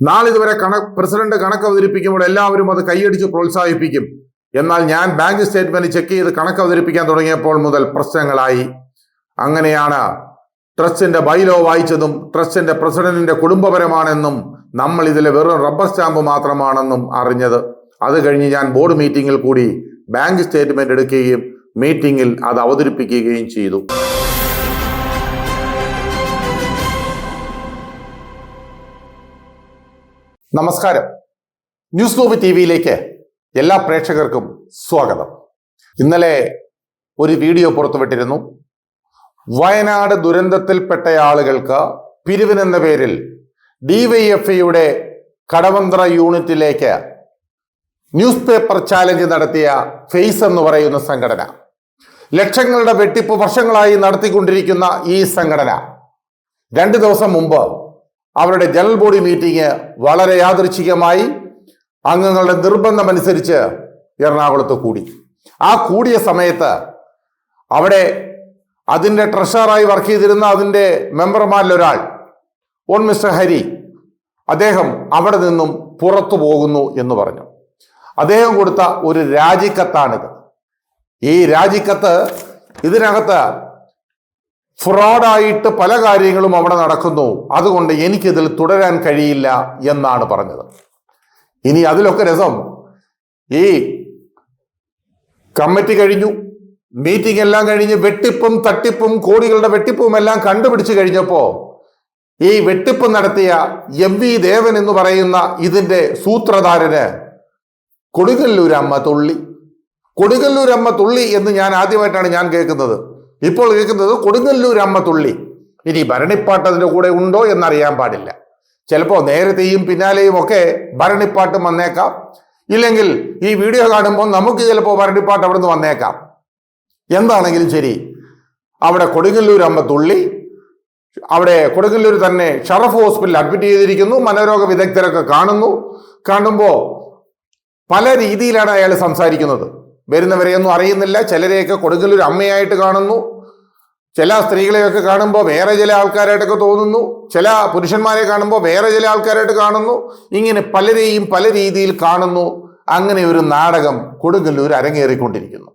നാളിതുവരെ കണ പ്രസിഡന്റ് കണക്ക് അവതരിപ്പിക്കുമ്പോൾ എല്ലാവരും അത് കൈയടിച്ച് പ്രോത്സാഹിപ്പിക്കും. എന്നാൽ ഞാൻ ബാങ്ക് സ്റ്റേറ്റ്മെന്റ് ചെക്ക് ചെയ്ത് കണക്ക് അവതരിപ്പിക്കാൻ തുടങ്ങിയപ്പോൾ മുതൽ പ്രശ്നങ്ങളായി. അങ്ങനെയാണ് ട്രസ്റ്റിന്റെ ബൈലോ വായിച്ചതും ട്രസ്റ്റിന്റെ പ്രസിഡന്റിന്റെ കുടുംബപരമാണെന്നും നമ്മൾ ഇതിലെ വെറും റബ്ബർ സ്റ്റാമ്പ് മാത്രമാണെന്നും അറിഞ്ഞത്. അത് കഴിഞ്ഞ് ഞാൻ ബോർഡ് മീറ്റിംഗിൽ കൂടി ബാങ്ക് സ്റ്റേറ്റ്മെന്റ് എടുക്കുകയും മീറ്റിംഗിൽ അത് അവതരിപ്പിക്കുകയും ചെയ്തു. നമസ്കാരം. ന്യൂസ് ഗ്ലോബ് ടി വിയിലേക്ക് എല്ലാ പ്രേക്ഷകർക്കും സ്വാഗതം. ഇന്നലെ ഒരു വീഡിയോ പുറത്തുവിട്ടിരുന്നു. വയനാട് ദുരന്തത്തിൽപ്പെട്ട ആളുകൾക്ക് പിരിവിനെന്ന പേരിൽ ഡിവൈഎഫ്ഐയുടെ കടവന്ത്ര യൂണിറ്റിലേക്ക് ന്യൂസ് പേപ്പർ ചാലഞ്ച് നടത്തിയ ഫേസ് എന്ന് പറയുന്ന സംഘടന. ലക്ഷങ്ങളുടെ വെട്ടിപ്പ് വർഷങ്ങളായി നടത്തിക്കൊണ്ടിരിക്കുന്ന ഈ സംഘടന. രണ്ട് ദിവസം മുമ്പ് അവരുടെ ജനറൽ ബോഡി മീറ്റിംഗ് വളരെ യാദൃച്ഛികമായി അംഗങ്ങളുടെ നിർബന്ധമനുസരിച്ച് എറണാകുളത്ത് കൂടി. ആ കൂടിയ സമയത്ത് അവിടെ അതിന്റെ ട്രഷറായി വർക്ക് ചെയ്തിരുന്ന അതിന്റെ മെമ്പർമാരിൽ ഒരാൾ ഓൺ മിസ്റ്റർ ഹരി അദ്ദേഹം അവിടെ നിന്നും പുറത്തു പോകുന്നു എന്ന് പറഞ്ഞു. അദ്ദേഹം കൊടുത്ത ഒരു രാജിക്കത്താണിത്. ഈ രാജിക്കത്ത് ഇതിനകത്ത് ഫ്രോഡായിട്ട് പല കാര്യങ്ങളും അവിടെ നടക്കുന്നു. അതുകൊണ്ട് എനിക്കിതിൽ തുടരാൻ കഴിയില്ല എന്നാണ് പറഞ്ഞത്. ഇനി അതിലൊക്കെ രസം. ഈ കമ്മിറ്റി കഴിഞ്ഞു. മീറ്റിംഗ് എല്ലാം കഴിഞ്ഞ് വെട്ടിപ്പും തട്ടിപ്പും കോടികളുടെ വെട്ടിപ്പും എല്ലാം കണ്ടുപിടിച്ചു കഴിഞ്ഞപ്പോ ഈ വെട്ടിപ്പ് നടത്തിയ എം വി ദേവൻ എന്ന് പറയുന്ന ഇതിന്റെ സൂത്രധാരന് കൊടുങ്ങല്ലൂരമ്മ തുള്ളി. കൊടുങ്ങല്ലൂരമ്മ തുള്ളി എന്ന് ഞാൻ ആദ്യമായിട്ടാണ് ഞാൻ കേൾക്കുന്നത്. ഇപ്പോൾ കേൾക്കുന്നത് കൊടുങ്ങല്ലൂർ അമ്മ തുള്ളി. ഇനി ഭരണിപ്പാട്ട് അതിന്റെ കൂടെ ഉണ്ടോ എന്നറിയാൻ പാടില്ല. ചിലപ്പോൾ നേരത്തെയും പിന്നാലെയും ഒക്കെ ഭരണിപ്പാട്ട് വന്നേക്കാം. ഇല്ലെങ്കിൽ ഈ വീഡിയോ കാണുമ്പോൾ നമുക്ക് ചിലപ്പോൾ ഭരണിപ്പാട്ട് അവിടെ നിന്ന് വന്നേക്കാം. എന്താണെങ്കിലും ശരി അവിടെ കൊടുങ്ങല്ലൂർ അമ്മ തുള്ളി അവിടെ കൊടുങ്ങല്ലൂർ തന്നെ ഷറഫ് ഹോസ്പിറ്റലിൽ അഡ്മിറ്റ് ചെയ്തിരിക്കുന്നു മനോരോഗ വിദഗ്ധരൊക്കെ കാണുന്നു. കാണുമ്പോൾ പല രീതിയിലാണ് അയാൾ സംസാരിക്കുന്നത്. വരുന്നവരെയൊന്നും അറിയുന്നില്ല. ചിലരെയൊക്കെ കൊടുങ്ങല്ലൂർ അമ്മയായിട്ട് കാണുന്നു. ചില സ്ത്രീകളെയൊക്കെ കാണുമ്പോൾ വേറെ ചില ആൾക്കാരായിട്ടൊക്കെ തോന്നുന്നു. ചില പുരുഷന്മാരെ കാണുമ്പോൾ വേറെ ചില ആൾക്കാരായിട്ട് കാണുന്നു. ഇങ്ങനെ പലരെയും പല രീതിയിൽ കാണുന്നു. അങ്ങനെ ഒരു നാടകം കൊടുങ്ങല്ലൂർ അരങ്ങേറിക്കൊണ്ടിരിക്കുന്നു.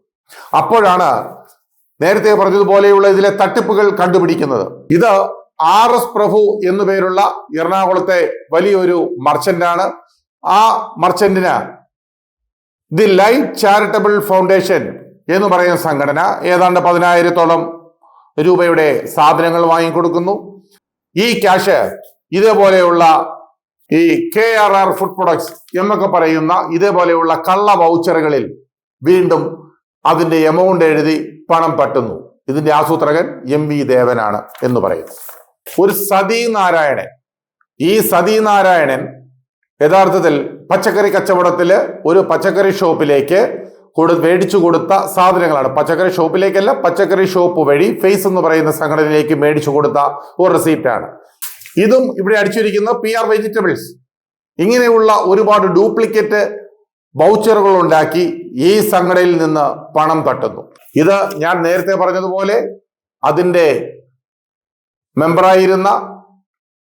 അപ്പോഴാണ് നേരത്തെ പറഞ്ഞതുപോലെയുള്ള ഇതിലെ തട്ടിപ്പുകൾ കണ്ടുപിടിക്കുന്നത്. ഇത് ആർ എസ് പ്രഭു എന്നു പേരുള്ള എറണാകുളത്തെ വലിയൊരു മർച്ചന്റാണ്. ആ മർച്ചന്റിന് ദി ലൈറ്റ് ചാരിറ്റബിൾ ഫൗണ്ടേഷൻ എന്ന് പറയുന്ന സംഘടന ഏതാണ്ട് പതിനായിരത്തോളം രൂപയുടെ സാധനങ്ങൾ വാങ്ങിക്കൊടുക്കുന്നു. ഈ ക്യാഷ് ഇതേപോലെയുള്ള ഈ K R R food products എന്നൊക്കെ പറയുന്ന ഇതേപോലെയുള്ള കള്ള വൗച്ചറുകളിൽ വീണ്ടും അതിന്റെ എമൗണ്ട് എഴുതി പണം പറ്റുന്നു ഇതിന്റെ ആസൂത്രകൻ എം വി ദേവനാണ് എന്ന് പറയുന്നു. ഒരു സതീ നാരായണൻ ഈ സതീ നാരായണൻ യഥാർത്ഥത്തിൽ പച്ചക്കറി കച്ചവടത്തിൽ ഒരു പച്ചക്കറി ഷോപ്പിലേക്ക് കൊടു മേടിച്ചു കൊടുത്ത സാധനങ്ങളാണ്. പച്ചക്കറി ഷോപ്പിലേക്കല്ല പച്ചക്കറി ഷോപ്പ് വഴി ഫേസ് എന്ന് പറയുന്ന സംഘടനയിലേക്ക് മേടിച്ചു കൊടുത്ത ഒരു റെസീപ്റ്റാണ്. ഇതും ഇവിടെ അടിച്ചിരിക്കുന്ന പി ആർ വെജിറ്റബിൾസ് ഇങ്ങനെയുള്ള ഒരുപാട് ഡ്യൂപ്ലിക്കേറ്റ് വൗച്ചറുകൾ ഉണ്ടാക്കി ഈ സംഘടനയിൽ നിന്ന് പണം തട്ടുന്നു. ഇത് ഞാൻ നേരത്തെ പറഞ്ഞതുപോലെ അതിന്റെ മെമ്പറായിരുന്ന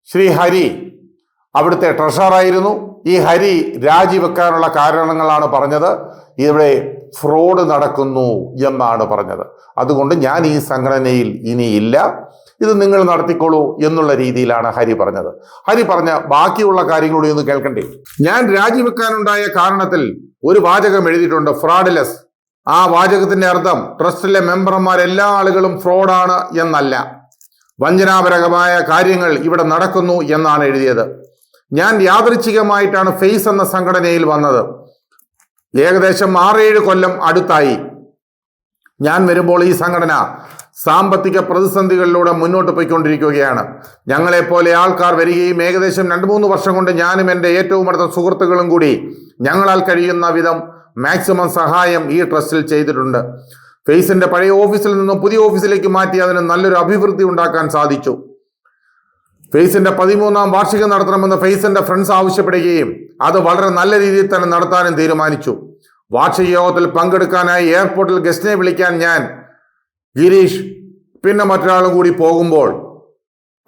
ശ്രീ ഹരി അവിടുത്തെ ട്രഷറായിരുന്നു ഈ ഹരി രാജിവെക്കാനുള്ള കാരണങ്ങളാണ് പറഞ്ഞത്. ഇവിടെ ഫ്രോഡ് നടക്കുന്നു എന്നാണ് പറഞ്ഞത്. അതുകൊണ്ട് ഞാൻ ഈ സംഘടനയിൽ ഇനിയില്ല. ഇത് നിങ്ങൾ നടത്തിക്കോളൂ എന്നുള്ള രീതിയിലാണ് ഹരി പറഞ്ഞത്. ഹരി പറഞ്ഞ ബാക്കിയുള്ള കാര്യങ്ങളൂടി ഒന്ന് കേൾക്കണ്ടേ? ഞാൻ രാജിവെക്കാനുണ്ടായ കാരണത്തിൽ ഒരു വാചകം എഴുതിയിട്ടുണ്ട് ഫ്രോഡ്ലെസ്. ആ വാചകത്തിന്റെ അർത്ഥം ട്രസ്റ്റിലെ മെമ്പർമാർ എല്ലാ ആളുകളും ഫ്രോഡാണ് എന്നല്ല. വഞ്ചനാപരകമായ കാര്യങ്ങൾ ഇവിടെ നടക്കുന്നു എന്നാണ് എഴുതിയത്. ഞാൻ യാദൃച്ഛികമായിട്ടാണ് ഫേസ് എന്ന സംഘടനയിൽ വന്നത്. ഏകദേശം ആറേഴ് കൊല്ലം അടുത്തായി. ഞാൻ വരുമ്പോൾ ഈ സംഘടന സാമ്പത്തിക പ്രതിസന്ധികളിലൂടെ മുന്നോട്ട് പോയിക്കൊണ്ടിരിക്കുകയാണ്. ഞങ്ങളെപ്പോലെ ആൾക്കാർ വരികയും ഏകദേശം രണ്ട് മൂന്ന് വർഷം കൊണ്ട് ഞാനും എന്റെ ഏറ്റവും അടുത്ത സുഹൃത്തുക്കളും കൂടി ഞങ്ങളാൽ കഴിയുന്ന വിധം മാക്സിമം സഹായം ഈ ട്രസ്റ്റിൽ ചെയ്തിട്ടുണ്ട്. ഫേസിന്റെ പഴയ ഓഫീസിൽ നിന്നും പുതിയ ഓഫീസിലേക്ക് മാറ്റി അതിന് നല്ലൊരു അഭിവൃദ്ധി ഉണ്ടാക്കാൻ സാധിച്ചു. ഫേസിന്റെ പതിമൂന്നാം വാർഷികം നടത്തണമെന്ന് ഫെയ്സിന്റെ ഫ്രണ്ട്സ് ആവശ്യപ്പെടുകയും അത് വളരെ നല്ല രീതിയിൽ തന്നെ നടത്താനും തീരുമാനിച്ചു. വാർഷിക യോഗത്തിൽ പങ്കെടുക്കാനായി എയർപോർട്ടിൽ ഗസ്റ്റിനെ വിളിക്കാൻ ഞാൻ ഗിരീഷ് പിന്നെ മറ്റൊരാളും കൂടി പോകുമ്പോൾ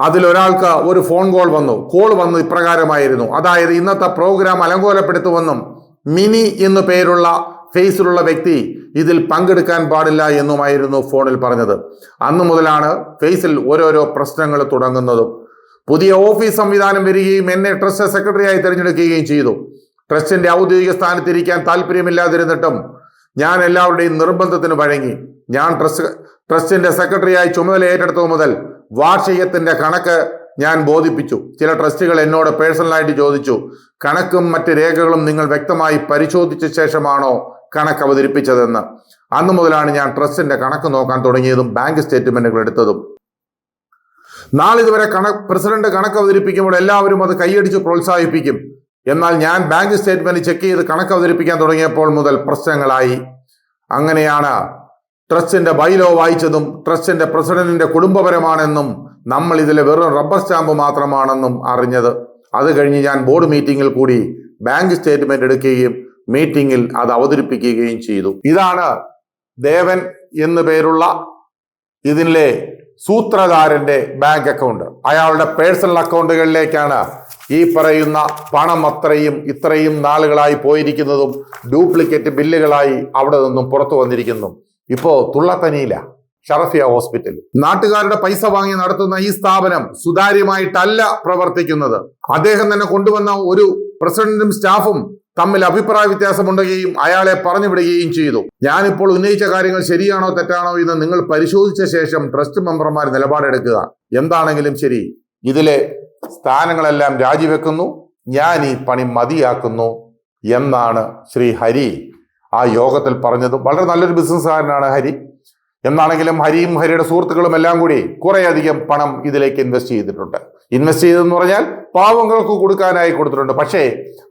അതിലൊരാൾക്ക് ഒരു ഫോൺ കോൾ വന്നു. കോൾ വന്നു ഇപ്രകാരമായിരുന്നു. അതായത് ഇന്നത്തെ പ്രോഗ്രാം അലങ്കോലപ്പെടുത്തുമെന്നും മിനി എന്നു പേരുള്ള ഫേസിലുള്ള വ്യക്തി ഇതിൽ പങ്കെടുക്കാൻ പാടില്ല എന്നുമായിരുന്നു ഫോണിൽ പറഞ്ഞത്. അന്നു മുതലാണ് ഫേസിൽ ഓരോരോ പ്രശ്നങ്ങൾ തുടങ്ങുന്നതും. പുതിയ ഓഫീസ് സംവിധാനം വരികയും എന്നെ ട്രസ്റ്റ് സെക്രട്ടറിയായി തിരഞ്ഞെടുക്കുകയും ചെയ്തു. ട്രസ്റ്റിന്റെ ഔദ്യോഗിക സ്ഥാനത്തിരിക്കാൻ താല്പര്യമില്ലാതിരുന്നിട്ടും ഞാൻ എല്ലാവരുടെയും നിർബന്ധത്തിന് വഴങ്ങി. ഞാൻ ട്രസ്റ്റ് ട്രസ്റ്റിന്റെ സെക്രട്ടറിയായി ചുമതല ഏറ്റെടുത്തത് മുതൽ വാർഷികത്തിന്റെ കണക്ക് ഞാൻ ബോധിപ്പിച്ചു. ചില ട്രസ്റ്റുകൾ എന്നോട് പേഴ്സണലായിട്ട് ചോദിച്ചു കണക്കും മറ്റ് രേഖകളും നിങ്ങൾ വ്യക്തമായി പരിശോധിച്ച ശേഷമാണോ കണക്ക് അവതരിപ്പിച്ചതെന്ന് അന്നു മുതലാണ് ഞാൻ ട്രസ്റ്റിന്റെ കണക്ക് നോക്കാൻ തുടങ്ങിയതും ബാങ്ക് സ്റ്റേറ്റ്മെന്റുകൾ എടുത്തതും. നാളിതുവരെ കണക്ക് പ്രസിഡന്റ് കണക്ക് അവതരിപ്പിക്കുമ്പോൾ എല്ലാവരും അത് കൈയടിച്ച് പ്രോത്സാഹിപ്പിക്കും. എന്നാൽ ഞാൻ ബാങ്ക് സ്റ്റേറ്റ്മെന്റ് ചെക്ക് ചെയ്ത് കണക്ക് അവതരിപ്പിക്കാൻ തുടങ്ങിയപ്പോൾ മുതൽ പ്രശ്നങ്ങളായി. അങ്ങനെയാണ് ട്രസ്റ്റിന്റെ ബൈലോ വായിച്ചതും ട്രസ്റ്റിന്റെ പ്രസിഡന്റിന്റെ കുടുംബപരമാണെന്നും നമ്മൾ ഇതിലെ വെറും റബ്ബർ സ്റ്റാമ്പ് മാത്രമാണെന്നും അറിഞ്ഞത്. അത് കഴിഞ്ഞ് ഞാൻ ബോർഡ് മീറ്റിംഗിൽ കൂടി ബാങ്ക് സ്റ്റേറ്റ്മെന്റ് എടുക്കുകയും മീറ്റിംഗിൽ അത് അവതരിപ്പിക്കുകയും ചെയ്തു. ഇതാണ് ദേവൻ എന്നു പേരുള്ള ഇതിലെ സൂത്രധാരന്റെ ബാങ്ക് അക്കൗണ്ട്. അയാളുടെ പേഴ്സണൽ അക്കൗണ്ടുകളിലേക്കാണ് ഈ പറയുന്ന പണം അത്രയും ഇത്രയും നാളുകളായി പോയിരിക്കുന്നതും ഡ്യൂപ്ലിക്കേറ്റ് ബില്ലുകളായി അവിടെ നിന്നും പുറത്തു വന്നിരിക്കുന്നു. ഇപ്പോ തുള്ളത്തനിയില്ല ഷറഫിയ ഹോസ്പിറ്റൽ നാട്ടുകാരുടെ പൈസ വാങ്ങി നടത്തുന്ന ഈ സ്ഥാപനം സുതാര്യമായിട്ടല്ല പ്രവർത്തിക്കുന്നത്. അദ്ദേഹം തന്നെ കൊണ്ടുവന്ന ഒരു പ്രസിഡന്റും സ്റ്റാഫും തമ്മിൽ അഭിപ്രായ വ്യത്യാസമുണ്ടെങ്കിലും അയാളെ പറഞ്ഞു വിടുകയും ചെയ്തു. ഞാനിപ്പോൾ ഉന്നയിച്ച കാര്യങ്ങൾ ശരിയാണോ തെറ്റാണോ എന്ന് നിങ്ങൾ പരിശോധിച്ച ശേഷം ട്രസ്റ്റ് മെമ്പർമാർ നിലപാടെടുക്കുക. എന്താണെങ്കിലും ശരി. ഇതിലെ സ്ഥാനങ്ങളെല്ലാം രാജിവെക്കുന്നു. ഞാൻ ഈ പണി മതിയാക്കുന്നു എന്നാണ് ശ്രീ ഹരി ആ യോഗത്തിൽ പറഞ്ഞത് വളരെ നല്ലൊരു ബിസിനസ്സുകാരനാണ് ഹരി. എന്നാണെങ്കിലും ഹരിയും ഹരിയുടെ സുഹൃത്തുക്കളും എല്ലാം കൂടി കുറേയധികം പണം ഇതിലേക്ക് ഇൻവെസ്റ്റ് ചെയ്തിട്ടുണ്ട്. ഇൻവെസ്റ്റ് ചെയ്തെന്ന് പറഞ്ഞാൽ പാവങ്ങൾക്ക് കൊടുക്കാനായി കൊടുത്തിട്ടുണ്ട്. പക്ഷേ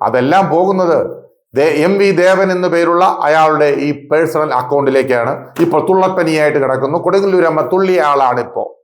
അതെല്ലാം പോകുന്നത് എം വി ദേവൻ എന്നു പേരുള്ള അയാളുടെ ഈ പേഴ്സണൽ അക്കൗണ്ടിലേക്കാണ് ഇപ്പോൾ തുള്ളപ്പനിയായിട്ട് കിടക്കുന്നു. കൊടുങ്ങല്ലൂരമ്മ തുള്ളിയ ആളാണ് ഇപ്പോൾ